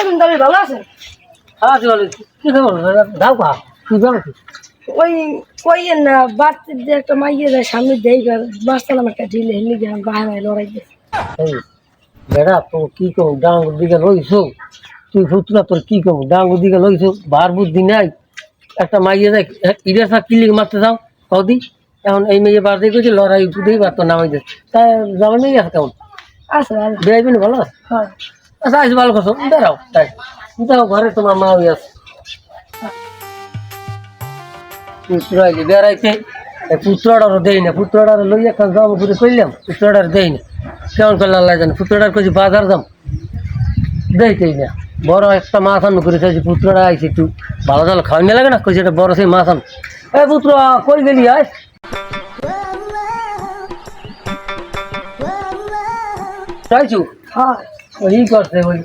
আলাইকুম দাবি ভালো আছেন আজ বলে কি খবর? দাও কা তুই জানো ওই কইয়েন না বাড়তে যে একটা মাইয়ে যায় সামনে দেই বাঁচতাম একটা ঢিলে হেলি গিয়ে বাহানায় লড়াই দিয়েছে এই বেড়া তো কি কম ডাঙ্গুর দিকে লইছো? তুই ফুতরা তোর কি কম ডাঙ্গুর দিকে লইছো? বার বুদ্ধি নাই? একটা মাইয়ে দেখ ইরে সা কিলিং মারতে যাও কদি এখন এই মেয়ে বার দিয়ে গেছে লড়াই উঠেই বার তো নামাই দে তা যাবে নেই আছে কেমন আছে ভালো হ্যাঁ। আচ্ছা আজ ভালো করছ। বেড়াও তাই। দাও ঘরে তোমার মা ওই আছে। পুত্রা যে বেড়াইতে পুত্রটারও দেই না, পুত্রটার লই একটা দাম করে করলাম পুত্রটার দেই না। কেমন করলে আল্লাহ জানে পুত্রটার কইছি, বাজার দাম দেইতেই না। বড় একটা মাছ আনো করে চাইছি পুত্রটা আইছি একটু ভালো ভালো খাওয়াই না লাগে না? কইছি, এটা বড় সেই মাছ আন এ পুত্র, কই গেলি আয়? চাইছু? হ্যাঁ। ওই করছে ওই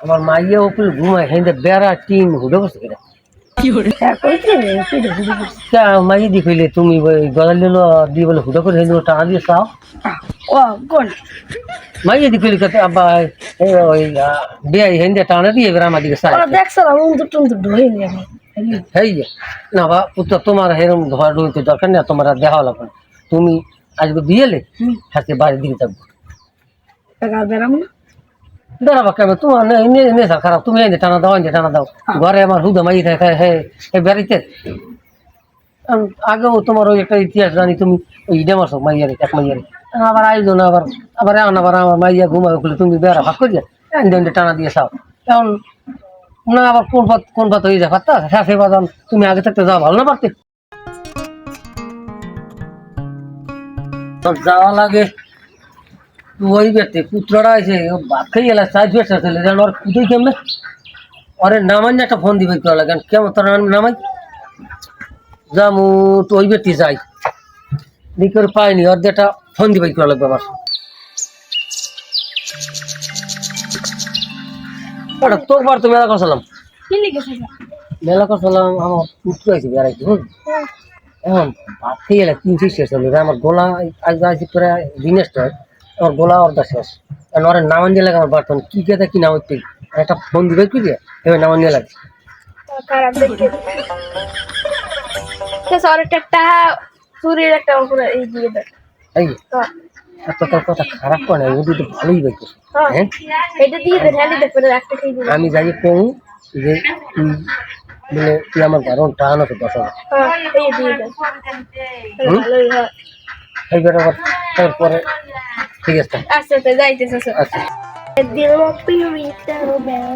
আমার মাইয়া উপরে ঘুমায় হেঁদে বেড়া টিন হুডে বসে গেলে হ্যাঁ কইছে কি দেখি মাইয়ে দি কইলে তুমি ওই গলাল দিয়ে বলে হুডে করে হেঁদে টাকা দিয়ে চাও? ও কোন? মাইয়ে দি কইলে কত আব্বা এই ওই বিয়াই হেঁদে টানা দিয়ে এবার আমার দিকে চাই ওরা দেখছিলাম উন্দুর টুন্দুর ঢোয়নি এখন হেই যে না বা পুত্র তোমার হেরম ধোয়া ডুইতে দরকার নেই তোমার দেখা লাগবে তুমি আজকে বিয়েলে হাতে বাড়ির দিকে টাকা না? দাঁড়াবা কেন তোমার নে- নে- নেশা খারাপ তুমি এনে টানা দাও এনে টানা দাও। ঘরে আমার হুদা মাই হে বাড়িতে। আগেও তোমার ওই একটা ইতিহাস জানি তুমি ওই ইডে মারছো মাইয়ারে এক মাইয়ারে। আবার আইলো না আবার আবার এখন আবার আমার মাইয়া ঘুমাবে খুলে তুমি বেড়া ভাগ করিয়া এনে এনে টানা দিয়ে চাও এখন না আবার কোন পথ কোন পথ হয়ে যায় পাত্তা শেষে বাজান তুমি আগে থাকতে যাওয়া ভালো না পারতে যাওয়া লাগে। ওই পুত্রটা আছে ও ভাত খাই গেলা বেসা ছেলে যেন ওর কুতুই কেমনে? ওরে নামাই না একটা ফোন দিবে কেউ লাগে কেমন তোর নামাই? যামু তো ওই বেতে যাই। দিকের পাইনি ওর যেটা ফোন দিবে কেউ লাগবে আমার ওটা তোর বার তো মেলা করছিলাম। মেলা করছিলাম আমার পুত্র আছে বেড়াইতে বুঝলি এখন ভাত খেয়ে গেলে তিন শেষ হলো আমার গোলা আজ আজ প্রায় দিনেশটা আমার গোলা অর্ধা শেষ। কারণ ওরা নামান দিয়ে লাগে আমার বার্তন কি কেতা কি নাম হচ্ছে একটা ফোন দিবে কি দিয়ে? এবার নামান দিয়ে লাগে হ্যাঁ। হ্যাঁ দিবে আমি যাই কম যে তুই মানে তুই আমার ঘর টান আছে দশ হাজার। হ্যাঁ হয়। তারপরে ঠিক আছে। যাইতেছে আচ্ছা।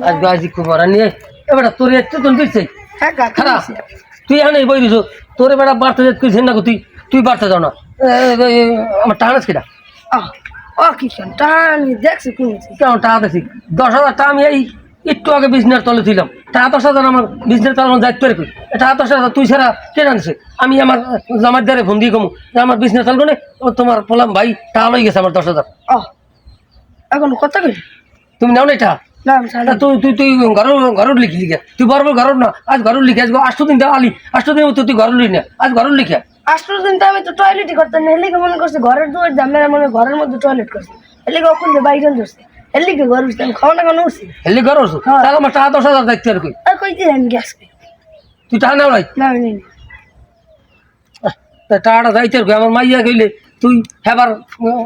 আজ নিয়ে এবার তোর একটু তো দিচ্ছে হ্যাঁ খারাপ তুই এখানে বই দিছ। তোর এবার বাড়তে তুই না তুই তুই বাড়তে যাও না। আমার টাকা আছে ও কি কেন দেখছি কেমন টাকা দেখছি দশ হাজার এই একটু আগে বিজনেস তলে ছিলাম। টাকা দশ হাজার আমার বিজনেস চালানোর দায়িত্ব রেখে টাকা দশ হাজার তুই ছাড়া কে জানছে? আমি আমার জামার দ্বারে ফোন দিয়ে কমু আমার বিজনেস চালবো না ও তোমার বললাম ভাই টাকা লই গেছে আমার দশ হাজার। এখন কত করি তুমি নাও না এটা? না আমি সাড়ে তুই তুই তুই ঘর ঘর লিখি লিখে। তুই বরাবর ঘর না আজ ঘর লিখে আজ আষ্ট দিন আলি দিন তুই তুই ঘর লিখি না আজ ঘর লিখে। আষ্টর দিন তো আমি তো টয়লেটই করতাম না এলিকে মনে করছে ঘরের দুয়ার জামেরা মনে ঘরের মধ্যে টয়লেট করছে। এলিকে ওখান বাইরে ধরছে। এলিকে ঘর উঠছে আমি খাওয়া না কেন উঠছি হেলি ঘর উঠছো হ্যাঁ। তাহলে আমার টাকা দশ হাজার রেখে আর আমি গ্যাস তুই টাকা নাও নাই না আমি নিই তা টাকাটা দায়িত্ব রেখে আমার মাইয়া গেলে তুই হেবার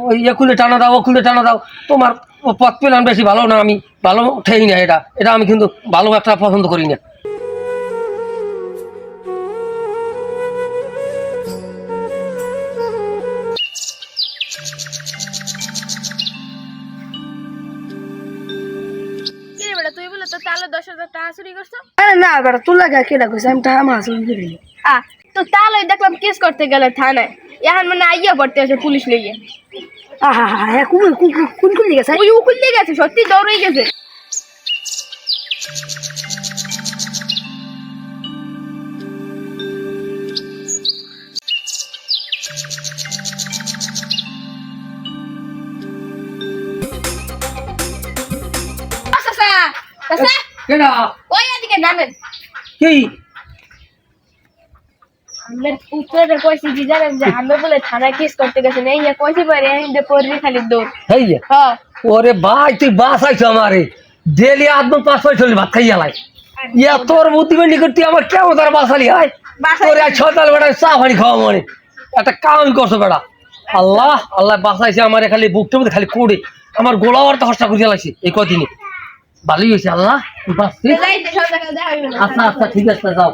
ওই ইয়ে খুলে টানা দাও ও খুলে টানা দাও। তোমার পথ পেলাম বেশি ভালো না আমি ভালো ঠেই না এটা। এটা আমি কিন্তু ভালো একটা পছন্দ করি না। তাহলে দশ হাজার টাকা চুরি করছ? আরে না বেটা তুই লাগা কেডা কইছে আমি টাকা মাছ উড়ি করে নিই। তো তাহলে দেখলাম কেস করতে গেলে থানায়। এখন মানে আইয়া পড়তে আছে পুলিশ লইয়ে। আহা হা হা কোন কোন কোন কোন দিকে ওই উকুল দিয়ে গেছে সত্যি দৌড়ে গেছে। আচ্ছা, কেনা ওই এদিকে নামেন। কি? আমরা উত্তরে কইছি কি জানেন যে আমরা বলে থানায় কেস করতে গেছে এই যে কইছি পারে এই যে পড়রি খালি দৌড় হেই যে? হ্যাঁ ওরে ভাই তুই বাস আমারে। ডেলি আদম পাঁচ ছয় ভাত খাইয়া লাই। ইয়া তোর তুই আমার কেমন তার হয় তোর ছতাল বেড়া চা পানি খাওয়া মানে। একটা কাম করছ বেড়া আল্লাহ আল্লাহ বাসাইছে আমার খালি মধ্যে খালি কোড়ে। আমার গোলাও আর তো হস্তা করিয়া লাগছে এই কদিনে। ভালোই হয়েছে আল্লাহ আচ্ছা আচ্ছা ঠিক আছে যাও